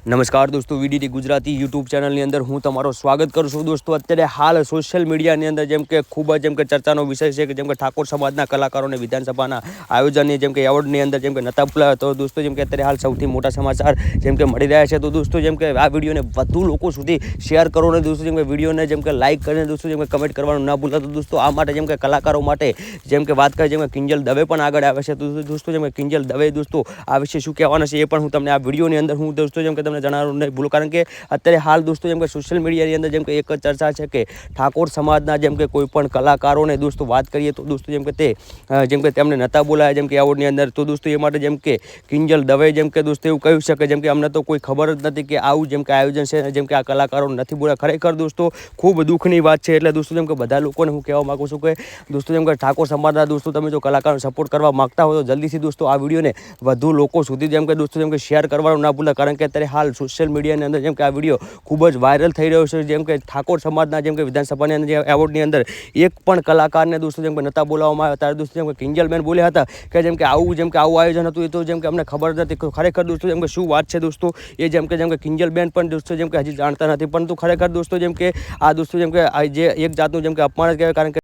નમસ્કાર દોસ્તો VDT Gujarati YouTube ચેનલની અંદર હું તમારો સ્વાગત કરું છું દોસ્તો અત્યારે હાલ સોશિયલ મીડિયાની અંદર જેમ કે ખૂબ જ જેમ કે ચર્ચાનો વિષય છે કે જેમ કે ઠાકોર સમાજના કલાકારોને વિધાનસભાના આયોજનની જેમ કે એવોર્ડની અંદર જેમ કે નતા તો દોસ્તો જેમ કે અત્યારે હાલ સૌથી મોટા સમાચાર જેમ કે મળી રહ્યા છે તો દોસ્તો જેમ કે આ વિડીયોને વધુ લોકો સુધી શેર કરો ને દોસ્તો જેમ કે વિડીયોને જેમ કે લાઇક કરીને દોસ્તો જેમ કે કમેન્ટ કરવાનું ના ભૂલતા તો દોસ્તો આ માટે જેમ કે કલાકારો માટે જેમ કે વાત કરીએ જેમ કે કિંજલ દવે પણ આગળ આવે છે તો દોસ્તો જેમ કે કિંજલ દવે દોસ્તો આ વિશે શું કહેવાના છે એ પણ હું તમને આ વિડીયોની અંદર હું દોસ્તો જેમ કે તમને જણાવવાનું નહીં ભૂલું કારણ કે અત્યારે હાલ દોસ્તો જેમ કે સોશિયલ મીડિયાની અંદર જેમ કે એક જ ચર્ચા છે કે ઠાકોર સમાજના જેમ કે કોઈ પણ કલાકારોને દોસ્તો વાત કરીએ તો દોસ્તો જેમ કે તે અ, જેમ કે તેમને નતા બોલાયા જેમ કે એવોર્ડની અંદર તો દોસ્તો એ માટે જેમ કે કિંજલ દવે જેમ કે દોસ્તો એવું કહ્યું છે કે જેમ કે અમને તો કોઈ ખબર જ નથી કે આવું જેમ કે આયોજન છે જેમ કે આ કલાકારો નથી બોલ્યા ખરેખર દોસ્તો ખૂબ દુઃખની વાત છે એટલે દોસ્તો જેમ કે બધા લોકોને હું કહેવા માગું છું કે દોસ્તો જેમ કે ઠાકોર સમાજના દોસ્તો તમે જો કલાકારોને સપોર્ટ કરવા માગતા હો તો જલ્દીથી દોસ્તો આ વિડીયોને વધુ લોકો સુધી જેમ કે દોસ્તો જેમ કે શેર કરવાનું ના ભૂલે કારણ કે અત્યારે હાલ સોશિયલ મીડિયાની અંદર જેમ કે આ વીડિયો ખૂબ જ વાયરલ થઈ રહ્યો છે જેમ કે ઠાકોર સમાજના જેમ કે વિધાનસભાની અંદર એવોર્ડની અંદર એક પણ કલાકારને દોસ્તો જેમ કે નતા બોલાવવામાં આવ્યા ત્યારે દોસ્તો જેમ કે કિંજલબેન બોલ્યા હતા કે જેમ કે આવું જેમ કે આવું આયોજન હતું એ તો જેમ કે અમને ખબર નથી ખરેખર દોસ્તો જેમ કે શું વાત છે દોસ્તો એ જેમ કે જેમ કે કિંજલબેન પણ દોસ્તો જેમ કે હજી જાણતા નથી પરંતુ ખરેખર દોસ્તો જેમ કે આ દોસ્તો જેમ કે જે એક જાતનું જેમ કે અપમાન જ કહેવાય કારણ કે